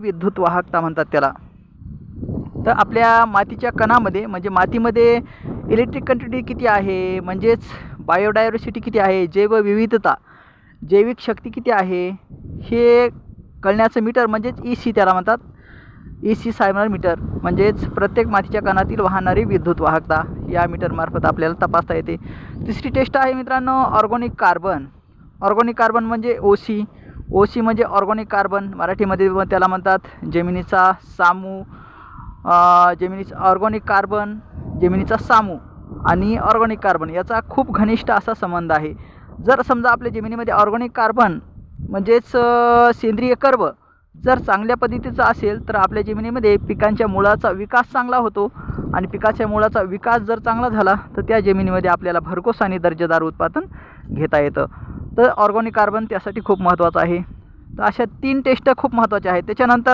विद्युत वाहकता म्हणतात त्याला. तर आपल्या मातीच्या कणामध्ये म्हणजे मातीमध्ये इलेक्ट्रिक कंटिटी किती आहे? म्हणजेच बायोडायव्हर्सिटी किती आहे? जैवविविधता जैविक शक्ती किती आहे? हे कळण्याचं मीटर म्हणजेच ई सी त्याला म्हणतात. ई सी सायमर मीटर म्हणजेच प्रत्येक मातीच्या कणातील वाहणारी विद्युत वाहकता. या मीटरमार्फत आपल्याला तपासता येते. तिसरी टेस्ट आहे मित्रांनो ऑर्गोनिक कार्बन ऑर्गोनिक कार्बन म्हणजे ओ सी ओ सी म्हणजे ऑर्गोनिक कार्बन मराठीमध्ये त्याला म्हणतात. जमिनीचा सामू जमिनीचा ऑर्गोनिक कार्बन जमिनीचा सामू आणि ऑर्गोनिक कार्बन याचा खूप घनिष्ठ असा संबंध आहे. जर समजा आपल्या जमिनीमध्ये ऑर्गोनिक कार्बन म्हणजेच सेंद्रिय कर्ब जर चांगल्या पद्धतीचं असेल तर आपल्या जमिनीमध्ये पिकांच्या मुळाचा विकास चांगला होतो. आणि पिकाच्या मुळाचा विकास जर चांगला झाला तर त्या जमिनीमध्ये आपल्याला भरघोस आणि दर्जेदार उत्पादन घेता येतं. तर ऑर्गोनिक कार्बन त्यासाठी खूप महत्त्वाचं आहे. तर अशा तीन टेस्ट खूप महत्त्वाच्या आहेत. त्याच्यानंतर